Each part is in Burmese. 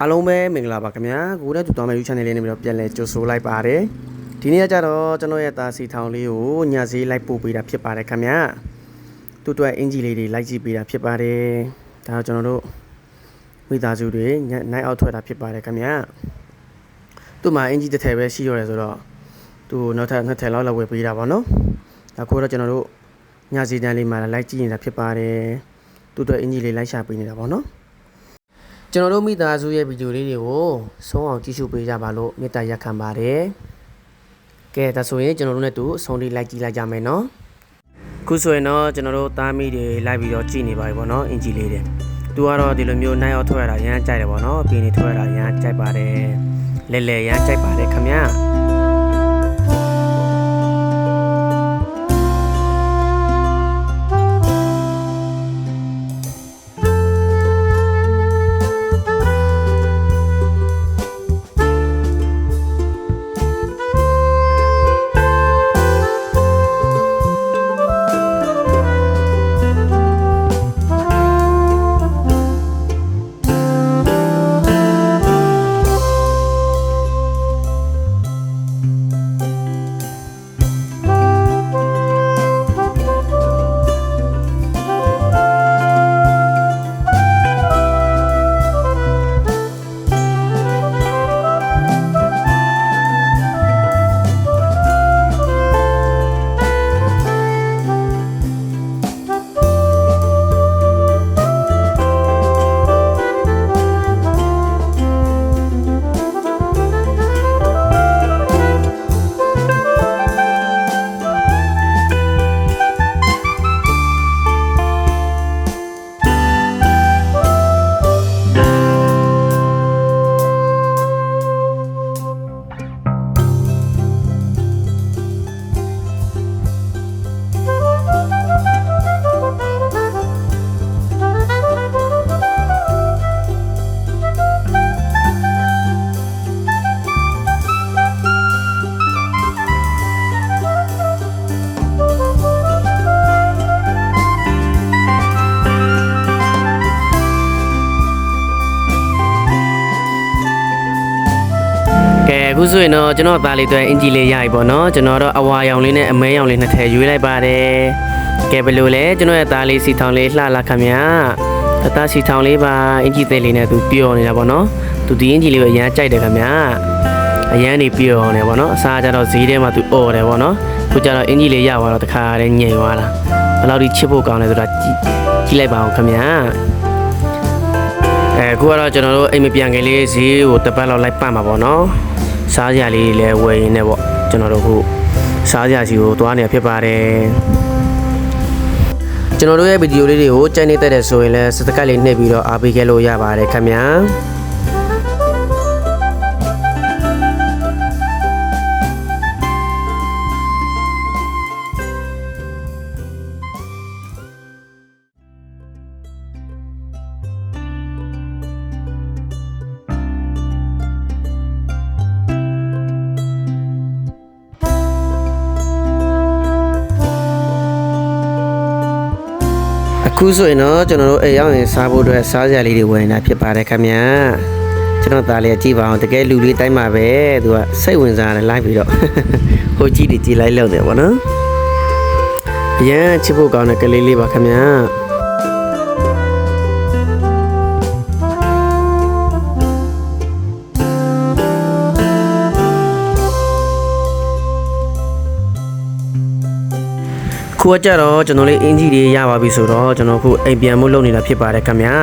အားလုံးပဲမင်္ဂလာပါခင်ဗျာကိုနဲ့တူတော်မဲ့ YouTube channel လေးနဲ့ပြီးတော့ပြန်လဲကြိုဆိုလိုက်ပါတယ်ဒီနေ့ကကြတော့ကျွန်တော်ရဲ့တာစီထောင်လေးကိုညဈေးလိုက်ပို့ပေးတာဖြစ်ပါတယ်ခင်ဗျာတူတူအင်ဂျီလေးတွေလိုက်ကြည့်ပေးတာဖြစ်ပါတယ်ဒါတော့ကျွန်တော်တို့မိသားစုတွေညနိုင်အောက်ထွက်တာဖြစ်ပါတယ်ခင်ဗျာသူ့မှာအင်ဂျီတစ်ထည်ပဲရှိရတယ်ဆိုတော့သူနောက်ထပ်နှစ်ထည်လောက်လောက်ဝယ်ပေးတာပေါ့နော်ဒါကိုတော့ကျွန်တော်တို့ညဈေးတန်းလေးမှာလိုက်ကြည့်နေတာဖြစ်ပါတယ်တူတူအင်ဂျီလေးလိုက်ရှာပေးနေတာပေါ့နော် ကျွန်တော်တို့မိသားစုရဲ့ဗီဒီယိုလေးတွေကိုဆုံးအောင်ကြည့်ရှုပေးကြပါလို့မေတ္တာရက်ခံပါတယ်။ကဲဒါဆိုရင်ကျွန်တော်တို့နဲ့တူအဆုံးလေးလိုက်ကြည့်လိုက်ကြမယ်နော်။ခုဆိုရင်တော့ကျွန်တော်တို့သားမိတွေလိုက်ပြီးတော့ကြည့်နေပါပြီပေါ့နော်အင်ဂျီလေးတွေ။သူကတော့ဒီလိုမျိုးနိုင်အောင်ထွက်ရတာရမ်းကြိုက်တယ်ပေါ့နော်။ပြင်းနေထွက်ရတာရမ်းကြိုက်ပါတယ်။လဲလဲရမ်းကြိုက်ပါတယ်ခင်ဗျာ။ အခုဆိုရင်တော့ကျွန်တော်သားလေးအတွက်အင်ဂျီလေးရပြီပေါ့နော်ကျွန်တော်တော့အဝါရောင်လေးနဲ့အမဲရောင်လေးနှစ်ထည့်ရွေးလိုက်ပါတယ်ကဲဘယ်လိုလဲကျွန်တော်ရဲ့သားလေးစီထောင်လေးလှလာခင်ဗျာတသားစီထောင်လေးပါအင်ဂျီသေးလေးနဲ့သူပျော်နေတာပေါ့နော်သူဒီအင်ဂျီလေးကိုအရန်ကြိုက်တယ်ခင်ဗျာအရန်နေပျော်နေပေါ့နော်အစားကြတော့ဈေးထဲမှာသူអော်တယ်ပေါ့နော်ခုကျတော့အင်ဂျီလေးရသွားတော့တခါတည်းညင်သွားတာဘယ်လောက်ထိချစ်ဖို့ကောင်းလဲဆိုတာကြည့်ကြည့်လိုက်ပါဦးခင်ဗျာအဲအခုကတော့ကျွန်တော်တို့အိမ်မပြန်ခင်လေးဈေးကိုတစ်ပတ်လောက်လိုက်ပတ်မှာပေါ့နော် စားစရာလေးတွေလည်းဝယ်ရင်းနဲ့ပေါ့ကျွန်တော်တို့ခုစားစရာစီကိုသွားနေဖြစ်ပါတယ်ကျွန်တော်တို့ရဲ့ဗီဒီယိုလေးတွေကိုကြိုက်နေတဲ့တဲ့ဆိုရင်လည်းစတကတ်လေးနှိပ်ပြီးတော့အားပေးခဲ့လို့ရပါတယ်ခင်ဗျာ ခုဆိုရင်တော့ကျွန်တော်တို့အိမ်ရောက်ရင်စားဖို့အတွက်စားစရာလေးတွေဝယ်နေတာဖြစ်ပါတယ်ခင်ဗျာကျွန်တော်သားလေးကကြည့်ပါအောင်တကယ်လူလေးတိုင်းမှာပဲသူကစိတ်ဝင်စားတယ်လိုက်ပြီးတော့ဟိုကြည့်တည်ကြည့်လိုက်လို့တယ်ဗောနော်အရန်ချစ်ဖို့ကောင်းတဲ့ကလေးလေးပါခင်ဗျာ ခုကကြတော့ကျွန်တော်လေးအင်ဂျီလေးရပါပြီဆိုတော့ကျွန်တော်ခုအိမ်ပြန်မှုလုပ်နေတာဖြစ်ပါတယ်ခင်ဗျာ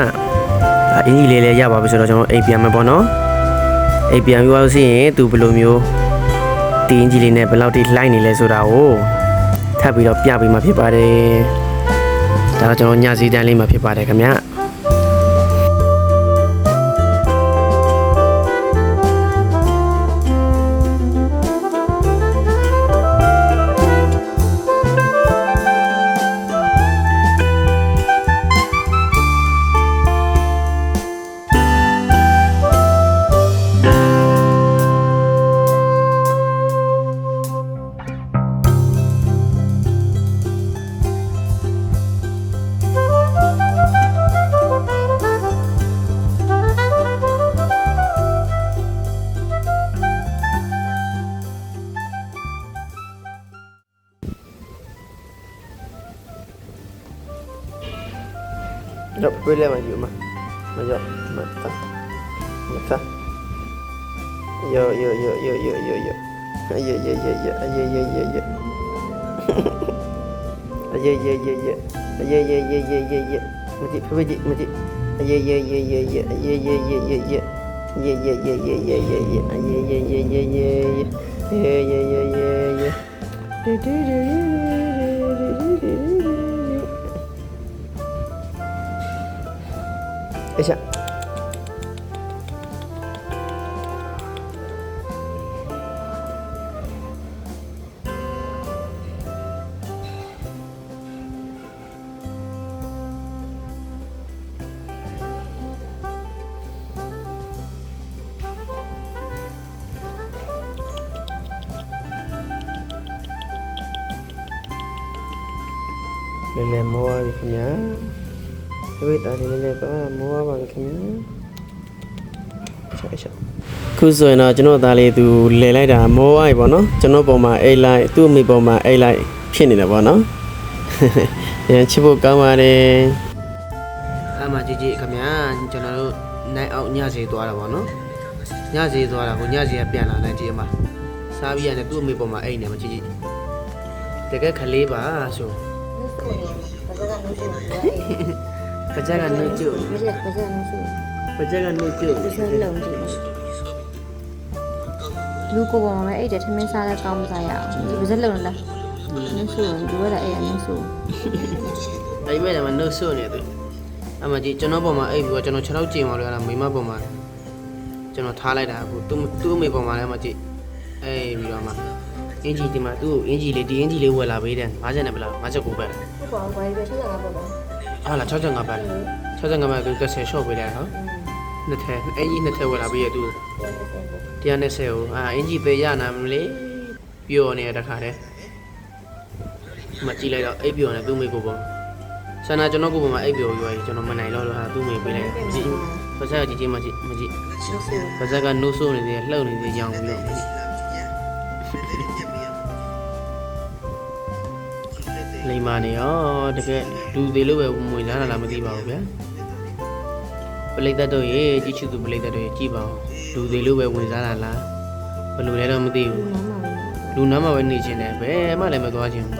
အအင်ဂျီလေးလည်းရပါပြီဆိုတော့ကျွန်တော်အိမ်ပြန်မယ်ပေါ့နော်အိမ်ပြန်ပြီးသွားလို့ရှိရင်သူဘယ်လိုမျိုးဒီအင်ဂျီလေးနဲ့ဘယ်လောက်ထိလှိုင်းနေလဲဆိုတာကိုထပ်ပြီးတော့ပြပေးမှာဖြစ်ပါတယ်ဒါတော့ကျွန်တော်ညစီတန်းလေးမှာဖြစ်ပါတယ်ခင်ဗျာ ဝေးလဲမှာယူမှာမရောမတာမတာယောယောယောယောယောယောယောအယေယေယေယေအယေယေယေယေအယေယေယေယေအယေယေယေယေယေယေမတိဖဝတိမတိအယေယေယေယေယေအယေယေယေယေယေယေယေယေယေယေယေယေအယေယေယေယေယေ Ella. Nenek mau habisnya. Ya. ည်းမောပါပြီခင်ဗျာဝိတာဒီနည်းနည်းပါမောပါပါခင်ဗျာဆက်ဆက်ခုဆိုရင်တော့ကျွန်တော်သားလေးသူလဲလိုက်တာမောအိုက်ပေါ့နော်ကျွန်တော်ပုံမှာအိတ်လိုက်သူ့အမိပုံမှာအိတ်လိုက်ဖြစ်နေတယ်ပေါ့နော်ရန်ချစ်ဖို့ကောင်းပါတယ်အမကြီးကြီးခင်ဗျာကျွန်တော်တို့နိုင်အောင်ညစီသွားတာပေါ့နော်ညစီသွားတာကိုညစီကပြန်လာနိုင်ကြည့်အမစားပြီးရတယ်သူ့အမိပုံမှာအိတ်နေမှာကြီးကြီးတကယ်ခလေးပါဆို ပကြက်ကနှုတ်ကျုပ်ပကြက်ပကြက်နှုတ်ကျုပ်ပကြက်ကနှုတ်ကျုပ်ဒီလိုလုံးကြည့်လူကိုပေါ်မှာအဲ့တဲ့ထမင်းစားလည်းကောင်းမစားရအောင်ဒီပကြက်လုံးလားနှုတ်ဆိုးဒီဘက်ကအဲ့နှုတ်ဆိုးဒါပေမဲ့လည်းနှုတ်ဆိုးနေတယ်အမကြီးကျွန်တော်ပေါ်မှာအဲ့ပြီးတော့ကျွန်တော်6လောက်ကြင်ပါလို့ရတာမိမပေါ်မှာကျွန်တော်ထားလိုက်တာအခုသူ့သူ့အမေပေါ်မှာလည်းမကြည့်အဲ့ပြီးတော့မှအင်ဂျီဒီမှာသူ့ကိုအင်ဂျီလေးဒီအင်ဂျီလေးဝယ်လာပေးတယ်50နဲ့ဗလား59ပဲဟုတ်ပါဘူးဘာကြီးပဲရှိတာလားပေါ့ဗျာ ဟာလား65ပဲ65ပဲသူ30 short ပေးလိုက်နော်နှစ်ထက်အင်ဂျီနှစ်ထက်ဝယ်လာပေးရသူ120ကိုအာအင်ဂျီသေးရနာမလေးပျော်နေတခါတည်းမကြည့်လိုက်တော့အိပ်ပျော်နေသူ့မိကိုပေါ်ဆန္ဒကျွန်တော်ကိုပေါ်မှာအိပ်ပျော်ရွာကြီးကျွန်တော်မနိုင်တော့လို့ဟာသူ့မိပေးလိုက်ကြည့်ပါစက်ကြီးကြီးမကြည့်မကြည့်နင်းဆိုပါဇက်ကနိုးဆိုးနေသေးတယ်လှုပ်နေသေးရောင်ပြီး လိမ္မာနေရောတကယ်လူသေးလို့ပဲမွေလာတာလားမသိပါဘူးဗျာပလိတ်သက်တို့ရေကြည့်ချူသူပလိတ်သက်တို့ရေကြည့်ပါဦးလူသေးလို့ပဲဝင်စားတာလားဘယ်လိုလဲတော့မသိဘူးလူနားမှာပဲနေခြင်းတယ်ဘယ်မှလည်းမသွားခြင်းဘူး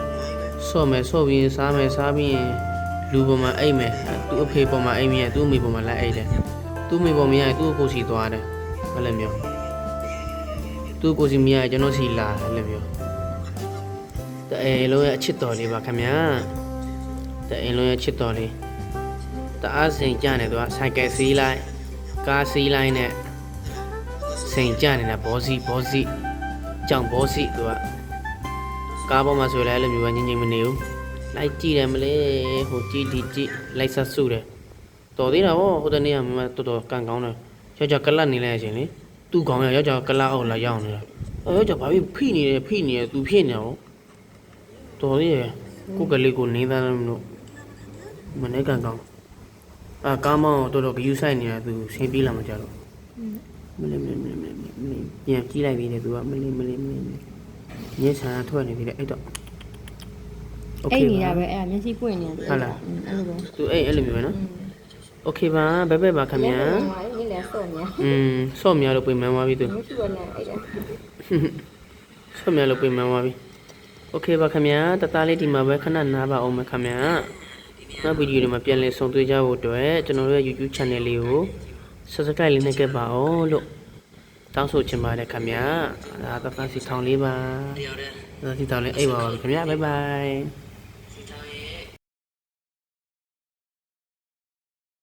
ဆော့မယ်ဆော့ပြီးရင်စားမယ်စားပြီးရင်လူပေါ်မှာအိတ်မယ်သူ့အဖေပေါ်မှာအိတ်မြဲသူ့အမေပေါ်မှာလိုက်အိတ်တယ်သူ့အမေပေါ်မရရင်သူ့ကိုယ်စီသွားတယ်အဲ့လိုမျိုးသူ့ကိုယ်စီမရရင်ကျွန်တော်စီလာတယ်အဲ့လိုမျိုး တအဲလုံးရဲ့အချစ်တော်လေးပါခင်ဗျာတအဲလုံးရဲ့အချစ်တော်လေးတအားစိန်ကြနေသူကဆိုင်ကယ်စီးလိုက်ကားစီးလိုက်နဲ့စိန်ကြနေတာဘောစီဘောစီကြောင်ဘောစီသူကကားပေါ်မှာဆိုလဲအဲ့လိုမျိုးပဲငင်းငင်းမနေဘူးလိုက်ကြည့်တယ်မလဲဟိုကြည့်ဒီကြည့်လိုက်ဆက်စုတယ်တော်သေးတာဗောဟိုတနေ့ကမမတော်တော်ကန်ကောင်းတယ်ယောက်ျားကလတ်နေလိုက်ချင်းလေသူ့ကောင်ရယောက်ျားကလတ်အောက်လာရောက်နေတာအဲယောက်ျားဘာဖြစ်ဖိနေတယ်ဖိနေတယ်သူဖြစ်နေတော့ တော်သေးရဲ့ကိုယ်ကလေးကိုနေသားလို့မနေကန်ကောင်းအာကားမောင်းတော်တော်ဂယူးဆိုင်နေတာသူဆင်းပြေးလာမှကြတော့ မလေးမလေးမလေးမလေးမလေးမလေးပြန်ကြည့်လိုက်ပြီလေသူကမလေးမလေးမလေးမလေးညစ်ဆန်ထွက်နေသေးတယ်အဲ့တော့โอเค အဲ့နေရပဲအဲ့မျက်စိပွင့်နေတယ်အဲ့လိုပဲ သူအဲ့အဲ့လိုမျိုးပဲနော်โอเคပါဘယ်ဘက်ပါခင်ဗျာ နင်းလည်းစော့နေ อืมဆော့မြလို့ပြင်မှန်းသွားပြီသူ မရှိဘူးနဲ့အဲ့ဒါ ဆော့မြလို့ပြင်မှန်းသွားပြီ okay ပါခင်ဗျာတသားလေးဒီမှာပဲခဏနားပါအောင်မယ်ခင်ဗျာနောက်ဗီဒီယိုတွေမှာပြန်လည်ဆုံတွေ့ကြဖို့အတွက်ကျွန်တော်တို့ရဲ့ YouTube channel လေးကို subscribe လေးနှိပ်ခဲ့ပါအောင်လို့တောင်းဆိုချင်ပါတယ်ခင်ဗျာဒါတသားစီထောင်လေးပါတသားစီထောင်လေးအိပ်ပါပါခင်ဗျာဘိုင်ဘိုင်